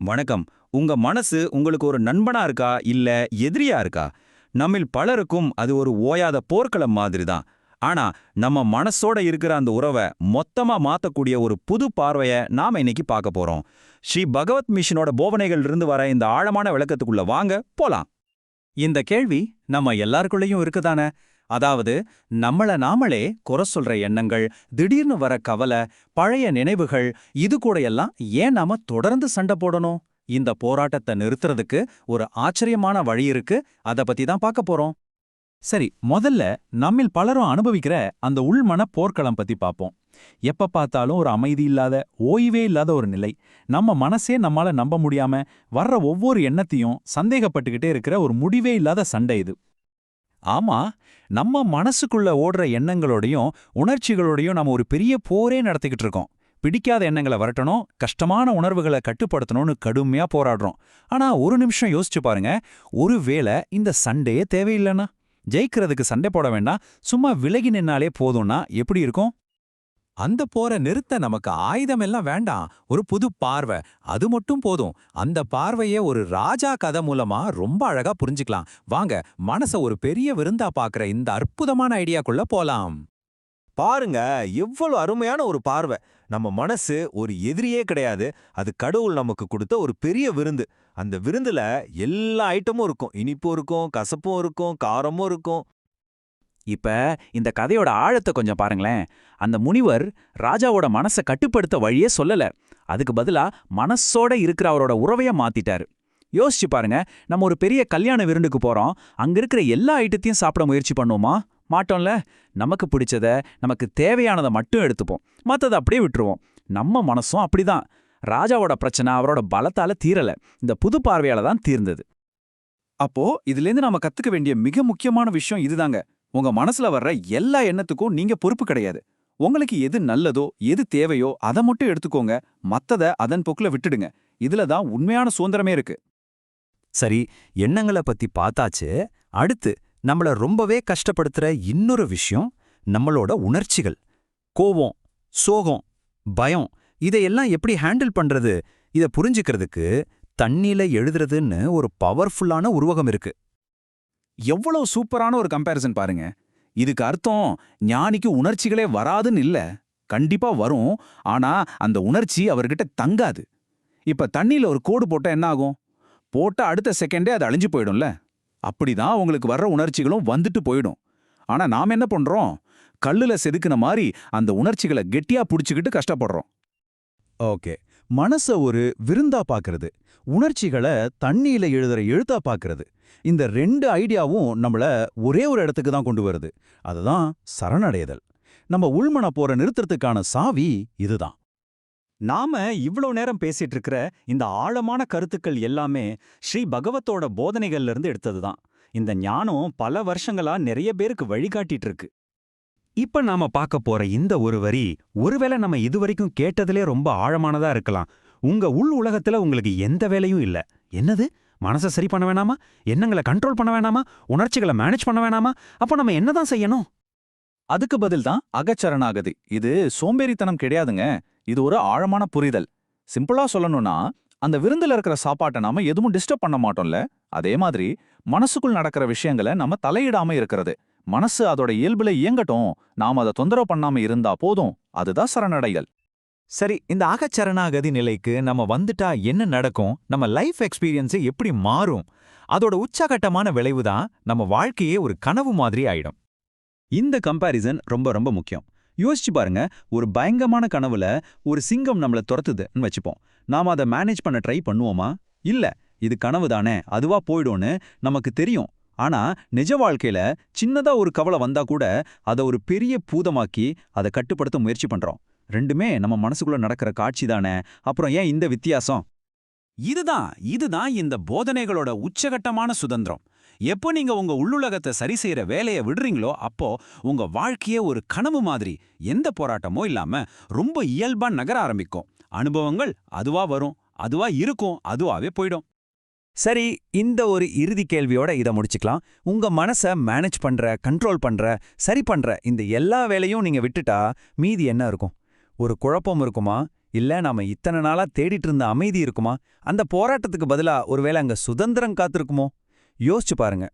வணக்கம். உங்க மனசு உங்களுக்கு ஒரு நண்பனா இருக்கா? இல்ல எதிரியா இருக்கா? நம்மில் பலருக்கும் அது ஒரு ஓயாத போர்க்களம் மாதிரி தான் ஆனா நம்ம மனசோட இருக்கிற அந்த உறவை மொத்தமா மாத்தக்கூடிய ஒரு புது பார்வைய நாம இன்னைக்கு பார்க்க போறோம். ஸ்ரீ பகவத் மிஷனோட போவனைகள் இருந்து வர இந்த ஆழமான விளக்கத்துக்குள்ள வாங்க போலாம். இந்த கேள்வி நம்ம எல்லாருக்குள்ளேயும் இருக்குதானே? அதாவது நம்மள நாமளே குறை சொல்ற எண்ணங்கள் திடீர்னு வர கவலை பழைய நினைவுகள் இது கூட எல்லாம் ஏன் நாம தொடர்ந்து சண்டை போடணும்? இந்த போராட்டத்தை நிறுத்துறதுக்கு ஒரு ஆச்சரியமான வழி இருக்கு. அத பத்தி தான் பார்க்க போறோம். சரி முதல்ல நம்மில் பலரும் அனுபவிக்கிற அந்த உள்மன போர்க்களம் பத்தி பார்ப்போம். எப்ப பார்த்தாலும் ஒரு அமைதி இல்லாத ஓய்வே இல்லாத ஒரு நிலை. நம்ம மனசே நம்மால நம்ப முடியாம வர்ற ஒவ்வொரு எண்ணத்தையும் சந்தேகப்பட்டுக்கிட்டே இருக்கிற ஒரு முடிவே இல்லாத சண்டை இது. ஆமா நம்ம மனசுக்குள்ள ஓடுற எண்ணங்களோடையும் உணர்ச்சிகளோடையும் நம்ம ஒரு பெரிய போரே நடத்திக்கிட்டு இருக்கோம். பிடிக்காத எண்ணங்களை வரட்டணும் கஷ்டமான உணர்வுகளை கட்டுப்படுத்தணும்னு கடுமையா போராடுறோம். ஆனா ஒரு நிமிஷம் யோசிச்சு பாருங்க ஒருவேளை இந்த சண்டையே தேவையில்லைன்னா? ஜெயிக்கிறதுக்கு சண்டை போட வேண்டாம் சும்மா விலகி நின்னாலே போதும்னா எப்படி இருக்கும்? அந்த போரை நிறுத்த நமக்கு ஆயுதம் எல்லாம் வேண்டாம். ஒரு புது பார்வை. அது மட்டும் போதும். அந்த பார்வையே ஒரு ராஜா கதை மூலமா ரொம்ப அழகா புரிஞ்சுக்கலாம். வாங்க மனச ஒரு பெரிய விருந்தா பாக்குற இந்த அற்புதமான ஐடியாக்குள்ள போலாம். பாருங்க எவ்வளவு அருமையான ஒரு பார்வை. நம்ம மனசு ஒரு எதிரியே கிடையாது. அது கடவுள் நமக்கு கொடுத்த ஒரு பெரிய விருந்து. அந்த விருந்துல எல்லா ஐட்டமும் இருக்கும். இனிப்பும் இருக்கும் கசப்பும் இருக்கும் காரமும் இருக்கும். இப்ப இந்த கதையோட ஆழத்தை கொஞ்சம் பாருங்களேன். அந்த முனிவர் ராஜாவோட மனசை கட்டுப்படுத்த வழியே சொல்லல. அதுக்கு பதிலா மனசோட இருக்கிற அவரோட உறவைய மாத்திட்டாரு. யோசிச்சு பாருங்க நம்ம ஒரு பெரிய கல்யாண விருந்துக்கு போறோம். அங்க இருக்கிற எல்லா ஐட்டத்தையும் சாப்பிட முயற்சி பண்ணுவோமா? மாட்டோம்ல. நமக்கு பிடிச்சத நமக்கு தேவையானதை மட்டும் எடுத்துப்போம். மற்றதை அப்படியே விட்டுருவோம். நம்ம மனசும் அப்படிதான். ராஜாவோட பிரச்சனை அவரோட பலத்தால தீரல. இந்த புது பார்வையால தான் தீர்ந்தது. அப்போ இதுலேருந்து நாம கத்துக்க வேண்டிய மிக முக்கியமான விஷயம் இதுதாங்க. உங்க மனசுல வர்ற எல்லா எண்ணத்துக்கும் நீங்க பொறுப்பு கிடையாது. உங்களுக்கு எது நல்லதோ எது தேவையோ அதை மட்டும் எடுத்துக்கோங்க. மத்தத அதன் போக்குல விட்டுடுங்க. இதுல தான் உண்மையான சுதந்திரமே இருக்கு. சரி எண்ணங்கள பத்தி பார்த்தாச்சு அடுத்து நம்மள ரொம்பவே கஷ்டப்படுத்துற இன்னொரு விஷயம் நம்மளோட உணர்ச்சிகள். கோவம் சோகம் பயம் இதையெல்லாம் எப்படி ஹேண்டில் பண்றது? இத புரிஞ்சுக்கிறதுக்கு தண்ணில எழுதுறதுன்னு ஒரு பவர்ஃபுல்லான உருவகம் இருக்கு. எவ்வளவு சூப்பரான ஒரு கம்பேரிசன் பாருங்க. இதுக்கு அர்த்தம் ஞானிக்கு உணர்ச்சிகளே வராதுன்னு இல்ல. கண்டிப்பா வரும். ஆனா அந்த உணர்ச்சி அவர்கிட்ட தங்காது. இப்ப தண்ணியில ஒரு கோடு போட்டா என்ன ஆகும் போட்டா அடுத்த செகண்டே அது அழிஞ்சு போயிடும்ல. அப்படிதான் உங்களுக்கு வர்ற உணர்ச்சிகளும் வந்துட்டு போயிடும். ஆனா நாம என்ன பண்றோம்? கல்லுல செதுக்குன மாதிரி அந்த உணர்ச்சிகளை கெட்டியா புடிச்சுக்கிட்டு கஷ்டப்படுறோம். ஓகே. மனச ஒரு விருந்தா பாக்குறது உணர்ச்சிகளை தண்ணியில எழுதுற எழுத்தா பாக்குறது இந்த ரெண்டு ஐடியாவும் நம்மள ஒரே ஒரு இடத்துக்கு தான் கொண்டு வருது. அதுதான் சரணடைதல். நம்ம உள்மன போற நிறுத்தத்துக்கான சாவி இதுதான். நாம இவ்வளவு நேரம் பேசிட்டு இருக்கிற இந்த ஆழமான கருத்துக்கள் எல்லாமே ஸ்ரீ பகவத்தோட போதனைகள்ல இருந்து எடுத்ததுதான். இந்த ஞானம் பல வருஷங்களா நிறைய பேருக்கு வழிகாட்டிட்டு இருக்கு இப்ப நாம பார்க்க போற இந்த ஒரு வரி ஒருவேளை நம்ம இதுவரைக்கும் கேட்டதிலே ரொம்ப ஆழமானதா இருக்கலாம். உங்க உள் உலகத்துல உங்களுக்கு எந்த வேலையும் இல்ல. என்னது? மனசை சரி பண்ண வேணாமா? எண்ணங்களை கண்ட்ரோல் பண்ண வேணாமா? உணர்ச்சிகளை மேனேஜ் பண்ண வேணாமா? அப்ப நம்ம என்னதான் செய்யணும்? அதுக்கு பதில் தான் அகச்சரணாகதி. இது சோம்பேறித்தனம் கிடையாதுங்க. இது ஒரு ஆழமான புரிதல். சிம்பிளா சொல்லணும்னா அந்த விருந்துல இருக்கிற சாப்பாட்டை நாம எதுவும் டிஸ்டர்ப் பண்ண மாட்டோம்ல. அதே மாதிரி மனசுக்குள் நடக்கிற விஷயங்களை நம்ம தலையிடாம இருக்கிறது. மனசு அதோட இயல்புல இயங்கட்டும். நாம அதை தொந்தரவு பண்ணாம இருந்தா போதும். அதுதான் சரணடைதல். சரி இந்த அகச்சரணாகதி நிலைக்கு நம்ம வந்துட்டா என்ன நடக்கும்? நம்ம லைஃப் எக்ஸ்பீரியன்ஸே எப்படி மாறும்? அதோட உச்சகட்டமான விளைவு தான் நம்ம வாழ்க்கையே ஒரு கனவு மாதிரி ஆயிடும். இந்த கம்பாரிசன் ரொம்ப ரொம்ப முக்கியம். யோசிச்சு பாருங்க ஒரு பயங்கரமான கனவுல ஒரு சிங்கம் நம்மள துரத்துதுன்னு வச்சுப்போம். நாம அதை மேனேஜ் பண்ண ட்ரை பண்ணுவோமா? இல்ல இது கனவு தானே அதுவா போயிடும்னு நமக்கு தெரியும். ஆனா நிஜ வாழ்க்கையில சின்னதா ஒரு கவலை வந்தா கூட அதை ஒரு பெரிய பூதமாக்கி அதை கட்டுப்படுத்த முயற்சி பண்றோம். ரெண்டுமே நம்ம மனசுக்குள்ள நடக்கிற காட்சி தானே. அப்புறம் ஏன் இந்த வித்தியாசம்? இதுதான் இதுதான் இந்த போதனைகளோட உச்சகட்டமான சுதந்திரம். எப்போ நீங்க உங்க உள்ளுலகத்தை சரி செய்யற வேலையை விடுறீங்களோ அப்போ உங்க வாழ்க்கையே ஒரு கனவு மாதிரி எந்த போராட்டமோ இல்லாம ரொம்ப இயல்பா நகர ஆரம்பிக்கும். அனுபவங்கள் அதுவா வரும் அதுவா இருக்கும் அதுவாவே போயிடும். சரி இந்த ஒரு இறுதி கேள்வியோட இதை முடிச்சுக்கலாம். உங்க மனச மேனேஜ் பண்ற கண்ட்ரோல் பண்ற சரி பண்ற இந்த எல்லா வேலையும் நீங்க விட்டுட்டா மீதி என்ன இருக்கும்? ஒரு குழப்பம் இருக்குமா? இல்ல நாம இத்தனை நாளா தேடிட்டு இருந்த அமைதி இருக்குமா? அந்த போராட்டத்துக்கு பதிலா ஒருவேளை அங்க சுதந்திரம் காத்திருக்குமோ? யோசிச்சு பாருங்க.